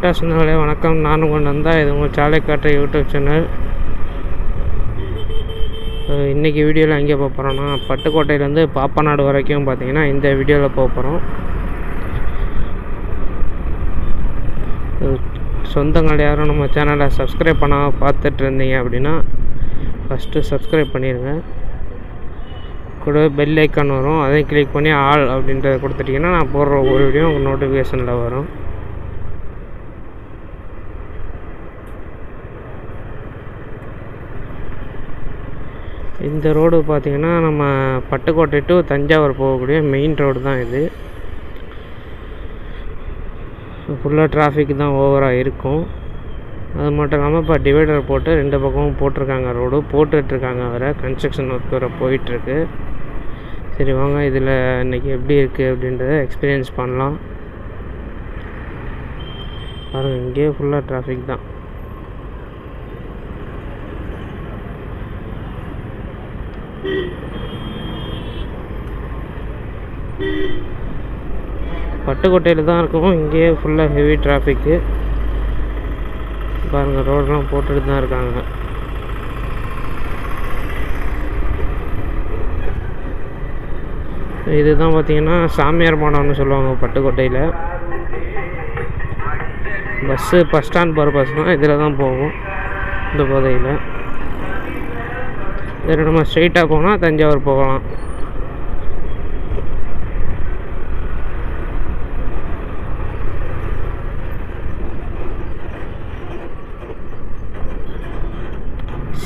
Delta சொன்னாலே வணக்கம். நானும் கொண்டு வந்தால் இது உங்கள் சாலை காட்டுற யூடியூப் சேனல். இன்றைக்கி வீடியோவில் எங்கே போக போகிறோன்னா பட்டுக்கோட்டையிலேருந்து பாப்பநாடு வரைக்கும் பார்த்தீங்கன்னா இந்த வீடியோவில் போக போகிறோம் சொந்தங்கள் யாரும் நம்ம சேனலை சப்ஸ்கிரைப் பண்ணாமல் பார்த்துட்டு இருந்தீங்க அப்படின்னா ஃபஸ்ட்டு சப்ஸ்கிரைப் பண்ணிடுங்க. கூட பெல் ஐக்கான் வரும். அதையும் கிளிக் பண்ணி ஆல் அப்படின்றத கொடுத்துட்டிங்கன்னா நான் போடுற ஒரு வீடியோ உங்கள் நோட்டிஃபிகேஷனில் வரும். இந்த ரோடு பார்த்திங்கன்னா நம்ம பட்டுக்கோட்டை டு தஞ்சாவூர் போகக்கூடிய மெயின் ரோடு தான் இது. ஃபுல்லாக டிராஃபிக் தான் ஓவராக இருக்கும். அது மட்டும் இல்லாமல் இப்போ டிவைடர் போட்டு ரெண்டு பக்கமும் போட்டிருக்காங்க ரோடு போட்டுட்ருக்காங்க வேறு கன்ஸ்ட்ரக்ஷன் ஒர்க் வேறு போயிட்டுருக்கு சரி வாங்க இதில் இன்றைக்கி எப்படி இருக்குது அப்படின்றத எக்ஸ்பீரியன்ஸ் பண்ணலாம். பாருங்கள் இங்கேயே ஃபுல்லாக டிராஃபிக் தான். பட்டுக்கோட்டையில் தான் இருக்கும். இங்கேயே ஃபுல்லாக ஹெவி டிராஃபிக்கு பாருங்கள் ரோடெலாம் போட்டுட்டு தான் இருக்காங்க. இதுதான் பார்த்தீங்கன்னா சாமியார் மாடம்னு சொல்லுவாங்க பட்டுக்கோட்டையில். பஸ்ஸு பஸ் ஸ்டாண்ட் போகிற பஸ்னால் இதில் தான் போகும் இந்த போதையில். இதில் நம்ம ஸ்ட்ரெயிட்டாக போனால் தஞ்சாவூர் போகலாம்.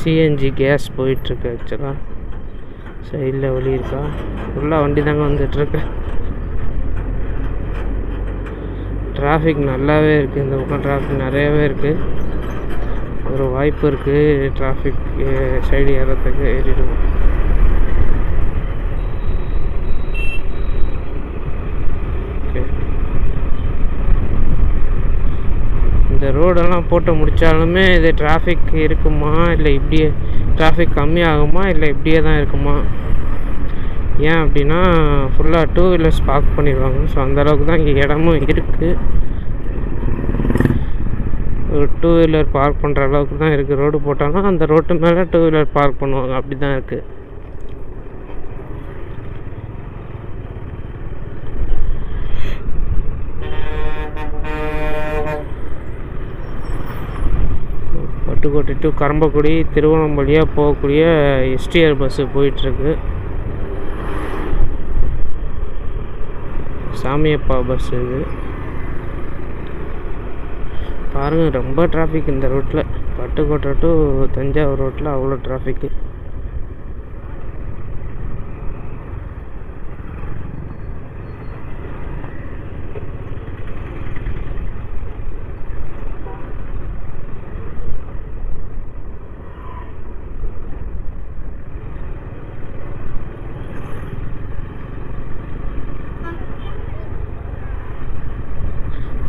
சிஎன்ஜி கேஸ் போயிட்டுருக்கு ஆக்சுவலாக சைடில் வழி இருக்கா? ஃபுல்லாக வண்டி தாங்க வந்துட்டுருக்கு. டிராஃபிக் நல்லாவே இருக்குது இந்த பக்கம் டிராஃபிக் நிறையாவே இருக்குது ஒரு வாய்ப்பு இருக்குது டிராஃபிக் சைடு ஏறத்துக்கு ஏறிடுவோம் ஓகே இந்த ரோடெல்லாம் போட்டு முடித்தாலுமே இது டிராஃபிக் இருக்குமா? இல்லை இப்படியே டிராஃபிக் கம்மியாகுமா? இல்லை இப்படியே தான் இருக்குமா? ஏன் அப்படின்னா ஃபுல்லாக டூ வீலர்ஸ் பார்க் பண்ணிடுவாங்க. ஸோ அந்தளவுக்கு தான் இங்கே இடமும் இருக்குது ஒரு டூ வீலர் பார்க் பண்ணுற அளவுக்கு தான் இருக்குது ரோடு போட்டாலும் அந்த ரோட்டு மேலே டூ வீலர் பார்க் பண்ணுவாங்க. அப்படி தான் இருக்குது பட்டுக்கோட்டை டு கரம்பக்குடி திருவண்ணாமலையாக போகக்கூடிய எஸ்டிஆர் பஸ்ஸு போயிட்டுருக்கு. சாமியப்பா பஸ் இது. பாருங்கள் ரொம்ப டிராஃபிக் இந்த ரோட்டில் பட்டுக்கோட்டை டு தஞ்சாவூர் ரோட்டில் அவ்வளோ டிராஃபிக்கு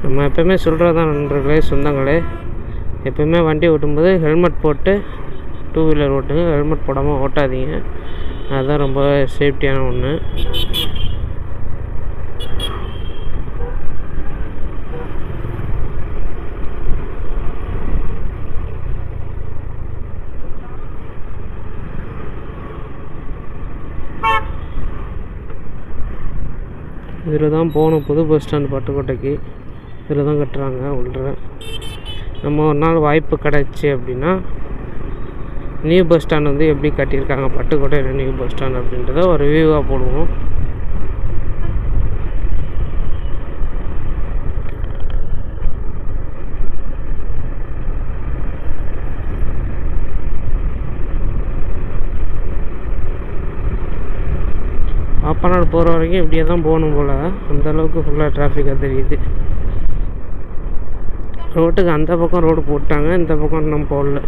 நம்ம எப்போவுமே சொல்கிறது தான் நண்பர்களே சொந்தங்களே. எப்போவுமே வண்டி ஓட்டும்போது ஹெல்மெட் போட்டு டூ வீலர் ஓட்டுங்க. ஹெல்மெட் போடாமல் ஓட்டாதீங்க. அதுதான் ரொம்ப சேஃப்டியான ஒன்று இதில் தான் போகணும். புது பஸ் ஸ்டாண்ட் பட்டுக்கோட்டைக்கு. இதில் தான் கட்டுறாங்க உள்ள. நம்ம ஒரு நாள் வாய்ப்பு கிடச்சி அப்படின்னா நியூ பஸ் ஸ்டாண்ட் வந்து எப்படி கட்டியிருக்காங்க பட்டுக்கோட்டையில் நியூ பஸ் ஸ்டாண்ட் அப்படின்றத ஒரு வியூவாக போடுவோம். பாப்பநாடு போகிற வரைக்கும் இப்படியே தான் போகணும் போல். அந்தளவுக்கு ஃபுல்லாக டிராஃபிக்காக தெரியுது. ரோட்டுக்கு அந்த பக்கம் ரோடு போட்டாங்க இந்த பக்கம் இன்னும் போடல.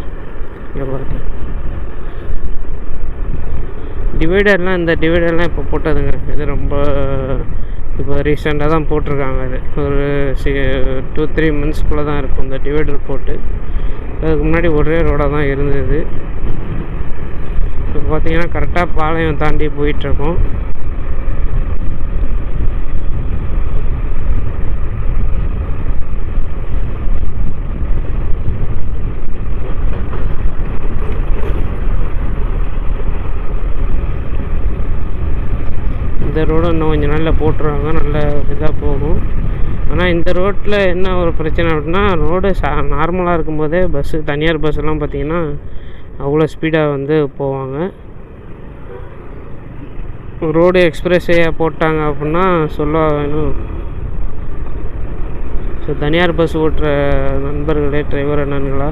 இங்கே பாருங்க. டிவைடர்லாம் இந்த டிவைடர்லாம் இப்போ போட்டதுங்க. இது ரொம்ப இப்போ ரீசெண்டாக தான் போட்டிருக்காங்க அது. ஒரு சி டூ த்ரீ மந்த்ஸ்க்குள்ளே தான் இருக்கும் இந்த டிவைடர் போட்டு. அதுக்கு முன்னாடி ஒரே ரோடாக தான் இருந்தது. இப்போ பார்த்தீங்கன்னா கரெக்டாக பாளையம் தாண்டி போயிட்டுருக்கோம் இந்த ரோடும் இன்னும் கொஞ்சம் நாளில் போட்டுருவாங்க. நல்ல இதாக போகும். ஆனால் இந்த ரோட்டில் என்ன ஒரு பிரச்சனை அப்படின்னா ரோடு சா நார்மலாக இருக்கும்போதே பஸ்ஸு தனியார் பஸ்ஸெல்லாம் பார்த்திங்கன்னா அவ்வளோ ஸ்பீடாக வந்து போவாங்க. ரோடு எக்ஸ்பிரஸ்ஸே போட்டாங்க அப்படின்னா சொல்ல வேணும். ஸோ தனியார் பஸ் ஓட்டுற நண்பர்களே டிரைவர் அண்ணன்களா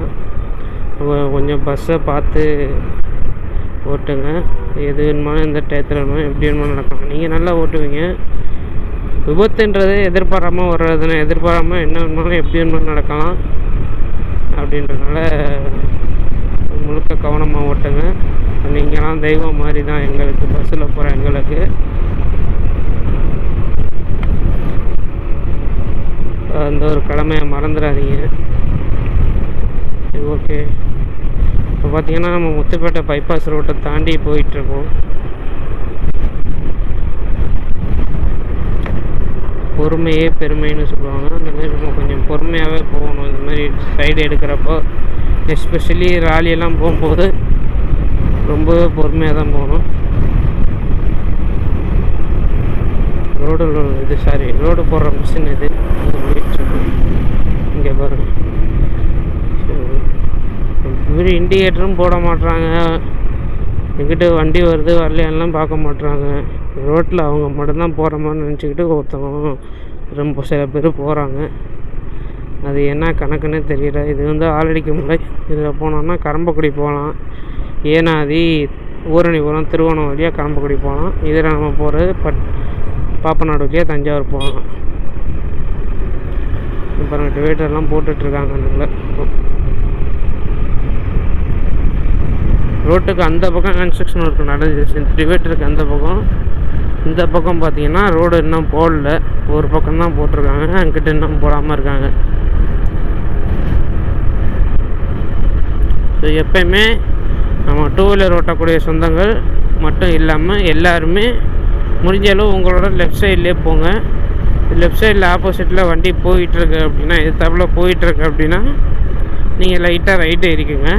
கொஞ்சம் பஸ்ஸை பார்த்து ஓட்டுங்க. எது வேணுமானாலும் எந்த டயத்தில் வேணுமாலும் எப்படி வேணுமாலும் நடக்கலாம். நீங்கள் நல்லா ஓட்டுவீங்க. விபத்துன்றது எதிர்பாராமல் வர்றதுன்னு எதிர்பாராமல் என்ன வேணுமாலும் எப்படி வேணுமாலும் நடக்கலாம். அப்படின்றனால முழுக்க கவனமாக ஓட்டுங்க. நீங்களாம் தெய்வம் மாதிரி தான் எங்களுக்கு பஸ்ஸில் போகிற எங்களுக்கு. அந்த ஒரு கடமையை மறந்துடாதீங்க. சரி ஓகே பார்த்தீங்கன்னா நம்ம முத்துப்பேட்டை பைபாஸ் ரோட்டை தாண்டி போயிட்டுருக்கோம். பொறுமையே பெருமைன்னு சொல்லுவாங்க. அந்த மாதிரி நம்ம கொஞ்சம் பொறுமையாகவே போகணும். இந்த மாதிரி சைடு எடுக்கிறப்போ எஸ்பெஷலி ராலியெல்லாம் போகும்போது ரொம்பவே பொறுமையாக தான் போகணும் ரோடு இது சாரி ரோடு போடுற மிஷின் இது. இங்கே பாருங்கள் இவர் இண்டிகேட்டரும் போட மாட்டுறாங்க எங்கிட்ட வண்டி வருது வரலையெல்லாம் பார்க்க மாட்டுறாங்க ரோட்டில் அவங்க மட்டும்தான் போகிற மாதிரி நினச்சிக்கிட்டு ஒருத்தவங்க ரொம்ப சில பேர் போகிறாங்க அது என்ன கணக்குன்னே தெரியல. இது வந்து ஆலடிக்க முறை. இதில் போனோம்னா கரம்பக்குடி போகலாம். ஏனாதி ஊரணிபுரம் திருவோணம் வழியாக கரம்பக்குடி போகலாம். இதில் நம்ம போகிறது பட் பாப்பநாடு வழியாக தஞ்சாவூர் போகலாம். பாருங்க டிவைடர்லாம் போட்டுட்ருக்காங்க நல்லா. ரோட்டுக்கு அந்த பக்கம் கன்ஸ்ட்ரக்ஷன் ஒர்க் நடந்துச்சு டிவைடருக்கு அந்த பக்கம். இந்த பக்கம் பார்த்தீங்கன்னா ரோடு இன்னும் போடல. ஒரு பக்கம் தான் போட்டிருக்காங்க. அங்கிட்ட இன்னும் போடாமல் இருக்காங்க. ஸோ எப்பயுமே நம்ம டூ வீலர் ஓட்டக்கூடிய சொந்தங்கள் மட்டும் இல்லாமல் எல்லாருமே முடிஞ்ச அளவு உங்களோட லெஃப்ட் சைட்லேயே போங்க. லெஃப்ட் சைடில் ஆப்போசிட்டில் வண்டி போயிட்டுருக்கு அப்படின்னா எதிர்த்தாப்புல போயிட்டுருக்கு அப்படின்னா நீங்கள் லைட்டாக ரைட்டு இருக்குங்க.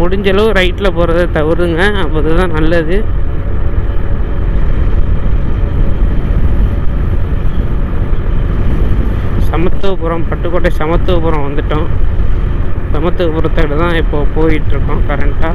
முடிஞ்ச அளவு ரைட்டில் போகிறத தவிருங்க. அப்போ அதுதான் நல்லது. சமத்துவபுரம் பட்டுக்கோட்டை சமத்துவபுரம் வந்துட்டோம். சமத்துவபுரத்தில் தான் இப்போ போயிட்டுருக்கோம் கரண்ட்டாக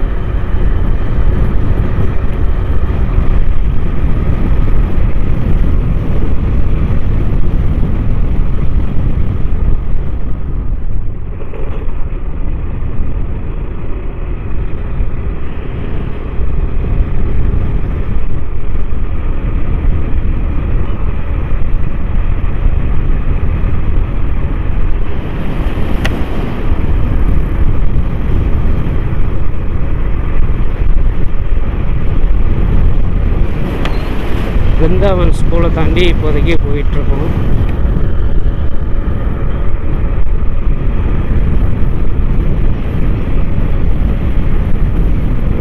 பிருந்தாவன் ஸ்கூலை தாண்டி இப்போதைக்கு போயிட்டுருக்கோம்.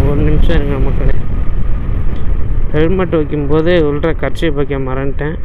ஒரு நிமிஷம் இருங்க மக்களே. ஹெல்மெட் வைக்கும்போது உள்ள கட்சி வைக்க மறந்துட்டேன்.